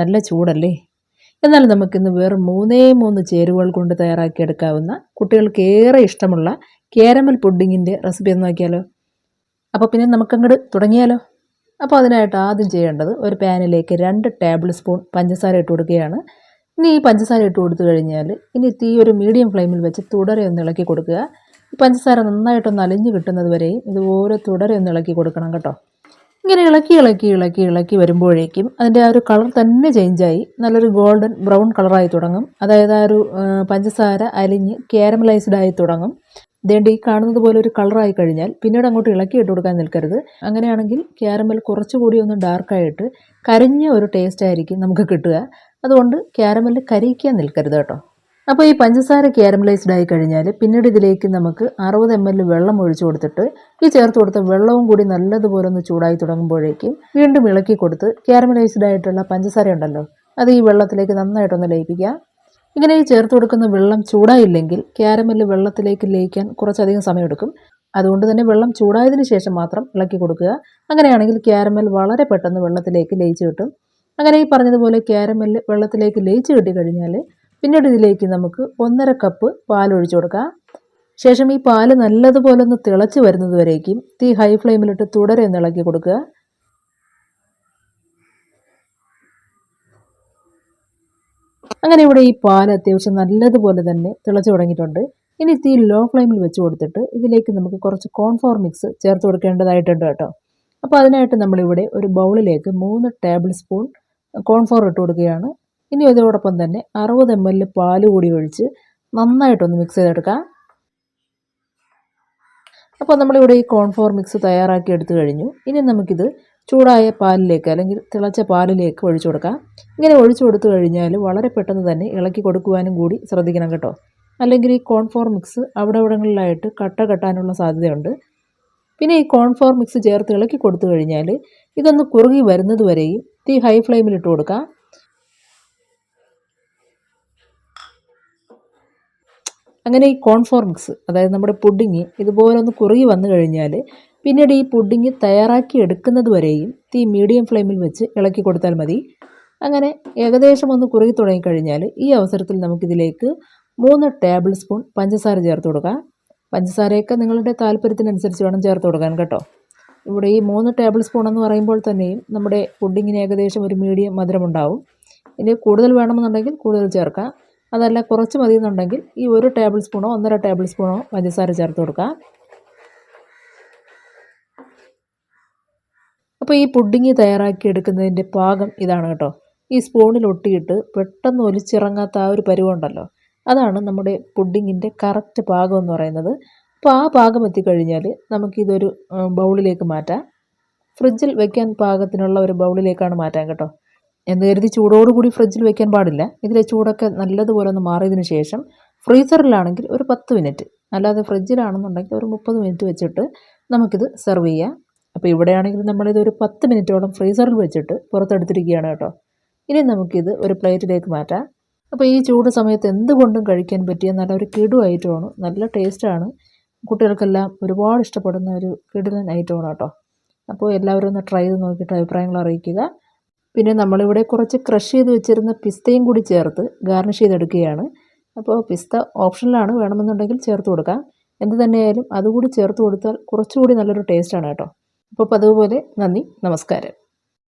നല്ല ചൂടല്ലേ? എന്നാൽ നമുക്കിന്ന് വെറും മൂന്നേ മൂന്ന് ചേരുവകൾ കൊണ്ട് തയ്യാറാക്കിയെടുക്കാവുന്ന കുട്ടികൾക്ക് ഏറെ ഇഷ്ടമുള്ള കേരമൽ പുഡിങ്ങിന്റെ റെസിപ്പി എന്ന് നോക്കിയാലോ? അപ്പോൾ പിന്നെ നമുക്കങ്ങോട്ട് തുടങ്ങിയാലോ? അപ്പോൾ അതിനായിട്ട് ആദ്യം ചെയ്യേണ്ടത് ഒരു പാനിലേക്ക് രണ്ട് ടേബിൾ സ്പൂൺ പഞ്ചസാര ഇട്ട് കൊടുക്കുകയാണ്. ഇനി ഈ പഞ്ചസാര ഇട്ട് കൊടുത്തു കഴിഞ്ഞാൽ ഇനി തീ ഒരു മീഡിയം ഫ്ലെയിമിൽ വെച്ച് തുടരെ ഒന്ന് ഇളക്കി കൊടുക്കുക. ഈ പഞ്ചസാര നന്നായിട്ടൊന്ന് അലിഞ്ഞ് കിട്ടുന്നത് വരെയും ഇതുപോലെ തുടരെ ഒന്ന് ഇളക്കി കൊടുക്കണം കേട്ടോ. ഇങ്ങനെ ഇളക്കി ഇളക്കി ഇളക്കി ഇളക്കി വരുമ്പോഴേക്കും അതിന്റെ ആ ഒരു കളർ തന്നെ ചേഞ്ചായി നല്ലൊരു ഗോൾഡൻ ബ്രൗൺ കളറായി തുടങ്ങും. അതായത് ആ ഒരു പഞ്ചസാര അലിഞ്ഞ് കാരമലൈസ്ഡ് ആയി തുടങ്ങും. ഈ കാണുന്നത് പോലെ ഒരു കളറായി കഴിഞ്ഞാൽ പിന്നീട് അങ്ങോട്ട് ഇളക്കി ഇട്ട് കൊടുക്കാൻ നിൽക്കരുത്. അങ്ങനെയാണെങ്കിൽ ക്യാരമൽ കുറച്ചുകൂടി ഒന്ന് ഡാർക്കായിട്ട് കരിഞ്ഞ ഒരു ടേസ്റ്റ് ആയിരിക്കും നമുക്ക് കിട്ടുക. അതുകൊണ്ട് ക്യാരമൽ കരിയിക്കാൻ നിൽക്കരുത് കേട്ടോ. അപ്പോൾ ഈ പഞ്ചസാര ക്യാരമലൈസ്ഡ് ആയി കഴിഞ്ഞാൽ പിന്നീട് ഇതിലേക്ക് നമുക്ക് അറുപത് എം എൽ വെള്ളം ഒഴിച്ചു കൊടുത്തിട്ട് ഈ ചേർത്ത് കൊടുത്ത വെള്ളവും കൂടി നല്ലതുപോലെ ഒന്ന് ചൂടായി തുടങ്ങുമ്പോഴേക്കും വീണ്ടും ഇളക്കി കൊടുത്ത് ക്യാരമലൈസ്ഡ് ആയിട്ടുള്ള പഞ്ചസാര ഉണ്ടല്ലോ അത് ഈ വെള്ളത്തിലേക്ക് നന്നായിട്ടൊന്ന് ലയിപ്പിക്കുക. ഇങ്ങനെ ഈ ചേർത്ത് കൊടുക്കുന്ന വെള്ളം ചൂടായില്ലെങ്കിൽ ക്യാരമൽ വെള്ളത്തിലേക്ക് ലയിക്കാൻ കുറച്ചധികം സമയമെടുക്കും. അതുകൊണ്ട് തന്നെ വെള്ളം ചൂടായതിനു ശേഷം മാത്രം ഇളക്കി കൊടുക്കുക. അങ്ങനെയാണെങ്കിൽ ക്യാരമൽ വളരെ പെട്ടെന്ന് വെള്ളത്തിലേക്ക് ലയിച്ചു കിട്ടും. അങ്ങനെ ഈ പറഞ്ഞതുപോലെ ക്യാരമൽ വെള്ളത്തിലേക്ക് ലയിച്ച് കിട്ടിക്കഴിഞ്ഞാൽ പിന്നീട് ഇതിലേക്ക് നമുക്ക് ഒന്നര കപ്പ് പാൽ ഒഴിച്ചു കൊടുക്കാം. ശേഷം ഈ പാൽ നല്ലതുപോലെ ഒന്ന് തിളച്ച് വരുന്നത് വരേക്കും. തീ ഹൈ ഫ്ലെയിമിലിട്ട് തുടരെ ഒന്ന് ഇളക്കി കൊടുക്കുക. അങ്ങനെ ഇവിടെ ഈ പാൽ അത്യാവശ്യം നല്ലതുപോലെ തന്നെ തിളച്ചു തുടങ്ങിയിട്ടുണ്ട്. ഇനി തീ ലോ ഫ്ലെയിമിൽ വെച്ച് കൊടുത്തിട്ട് ഇതിലേക്ക് നമുക്ക് കുറച്ച് കോൺഫ്ലോർ മിക്സ് ചേർത്ത് കൊടുക്കേണ്ടതായിട്ടുണ്ട് കേട്ടോ. അപ്പോൾ അതിനായിട്ട് നമ്മളിവിടെ ഒരു ബൗളിലേക്ക് മൂന്ന് ടേബിൾ സ്പൂൺ കോൺഫ്ലോർ ഇട്ട് കൊടുക്കുകയാണ്. ഇനി ഇതോടൊപ്പം തന്നെ അറുപത് എം എൽ പാൽ കൂടി ഒഴിച്ച് നന്നായിട്ടൊന്ന് മിക്സ് ചെയ്തെടുക്കാം. അപ്പോൾ നമ്മളിവിടെ ഈ കോൺഫ്ലോർ മിക്സ് തയ്യാറാക്കി എടുത്തു കഴിഞ്ഞു. ഇനി നമുക്കിത് ചൂടായ പാലിലേക്ക് അല്ലെങ്കിൽ തിളച്ച പാലിലേക്ക് ഒഴിച്ചു കൊടുക്കാം. ഇങ്ങനെ ഒഴിച്ചു കൊടുത്തു കഴിഞ്ഞാൽ വളരെ പെട്ടെന്ന് തന്നെ ഇളക്കി കൊടുക്കുവാനും കൂടി ശ്രദ്ധിക്കണം കേട്ടോ. അല്ലെങ്കിൽ ഈ കോൺഫ്ലോർ മിക്സ് അവിടെ ഇവിടങ്ങളിലായിട്ട് കട്ട കെട്ടാനുള്ള സാധ്യതയുണ്ട്. പിന്നെ ഈ കോൺഫ്ലോർ മിക്സ് ചേർത്ത് ഇളക്കി കൊടുത്തു കഴിഞ്ഞാൽ ഇതൊന്ന് കുറുകി വരുന്നത് വരെയും തീ ഹൈ ഫ്ലെയിമിൽ ഇട്ട് കൊടുക്കാം. അങ്ങനെ ഈ കോൺഫ്ലോർ മിക്സ് അതായത് നമ്മുടെ പുഡിങ് ഇതുപോലെ ഒന്ന് കുറുകി വന്നു കഴിഞ്ഞാൽ പിന്നീട് ഈ പുഡിങ് തയ്യാറാക്കി എടുക്കുന്നത് വരെയും തീ മീഡിയം ഫ്ലെയിമിൽ വെച്ച് ഇളക്കി കൊടുത്താൽ മതി. അങ്ങനെ ഏകദേശം ഒന്ന് കുറുകി തുടങ്ങിക്കഴിഞ്ഞാൽ ഈ അവസരത്തിൽ നമുക്കിതിലേക്ക് മൂന്ന് ടേബിൾ സ്പൂൺ പഞ്ചസാര ചേർത്ത് കൊടുക്കുക പഞ്ചസാരയൊക്കെ നിങ്ങളുടെ താല്പര്യത്തിനനുസരിച്ച് വേണം ചേർത്ത് കൊടുക്കാൻ കേട്ടോ. ഇവിടെ ഈ മൂന്ന് ടേബിൾ സ്പൂൺ എന്ന് പറയുമ്പോൾ തന്നെയും നമ്മുടെ പുഡിങ്ങിന് ഏകദേശം ഒരു മീഡിയം മധുരമുണ്ടാവും. ഇനി കൂടുതൽ വേണമെന്നുണ്ടെങ്കിൽ കൂടുതൽ ചേർക്കാം. അതല്ല കുറച്ച് മതി എന്നുണ്ടെങ്കിൽ ഈ ഒരു ടേബിൾ സ്പൂണോ ഒന്നര ടേബിൾ സ്പൂണോ പഞ്ചസാര ചേർത്ത് കൊടുക്കാം അപ്പോൾ ഈ പുഡിങ് തയ്യാറാക്കി എടുക്കുന്നതിന്റെ പാകം ഇതാണ് കേട്ടോ. ഈ സ്പൂണിൽ ഒട്ടിയിട്ട് പെട്ടെന്ന് ഒലിച്ചിറങ്ങാത്ത ആ ഒരു പരുവുണ്ടല്ലോ അതാണ് നമ്മുടെ പുഡിങ്ങിന്റെ കറക്റ്റ് പാകം എന്ന് പറയുന്നത്. അപ്പോൾ ആ പാകം എത്തിക്കഴിഞ്ഞാൽ നമുക്കിതൊരു ബൗളിലേക്ക് മാറ്റാം. ഫ്രിഡ്ജിൽ വെക്കാൻ പാകത്തിനുള്ള ഒരു ബൗളിലേക്കാണ് മാറ്റാൻ കേട്ടോ. എന്ന് കരുതി ചൂടോടുകൂടി ഫ്രിഡ്ജിൽ വെക്കാൻ പാടില്ല. ഇതിലെ ചൂടൊക്കെ നല്ലതുപോലെ ഒന്ന് മാറിയതിന് ശേഷം ഫ്രീസറിലാണെങ്കിൽ ഒരു പത്ത് മിനിറ്റ്. അല്ലാതെ ഫ്രിഡ്ജിലാണെന്നുണ്ടെങ്കിൽ ഒരു മുപ്പത് മിനിറ്റ് വെച്ചിട്ട് നമുക്കിത് സെർവ് ചെയ്യാം. അപ്പോൾ ഇവിടെയാണെങ്കിൽ നമ്മളിത് ഒരു പത്ത് മിനിറ്റോളം ഫ്രീസറിൽ വെച്ചിട്ട് പുറത്തെടുത്തിരിക്കുകയാണ് കേട്ടോ. ഇനി നമുക്കിത് ഒരു പ്ലേറ്റിലേക്ക് മാറ്റാം. അപ്പോൾ ഈ ചൂട് സമയത്ത് എന്തുകൊണ്ടും കഴിക്കാൻ പറ്റിയ നല്ലൊരു കിടു ഐറ്റമാണ്. നല്ല ടേസ്റ്റാണ്. കുട്ടികൾക്കെല്ലാം ഒരുപാട് ഇഷ്ടപ്പെടുന്ന ഒരു കിടിലൻ ഐറ്റമാണ് കേട്ടോ. അപ്പോൾ എല്ലാവരും ഒന്ന് ട്രൈ ചെയ്ത് നോക്കിയിട്ട് അഭിപ്രായങ്ങൾ അറിയിക്കുക. പിന്നെ നമ്മളിവിടെ കുറച്ച് ക്രഷ് ചെയ്ത് വെച്ചിരുന്ന പിസ്തയും കൂടി ചേർത്ത് ഗാർണിഷ് ചെയ്തെടുക്കുകയാണ്. അപ്പോൾ പിസ്ത ഓപ്ഷനിലാണ് വേണമെന്നുണ്ടെങ്കിൽ ചേർത്ത് കൊടുക്കാം. എന്ത് തന്നെയായാലും അതുകൂടി ചേർത്ത് കൊടുത്താൽ കുറച്ചുകൂടി നല്ലൊരു ടേസ്റ്റാണ് കേട്ടോ. അപ്പോൾ പതിവ് പോലെ നന്ദി നമസ്കാരം.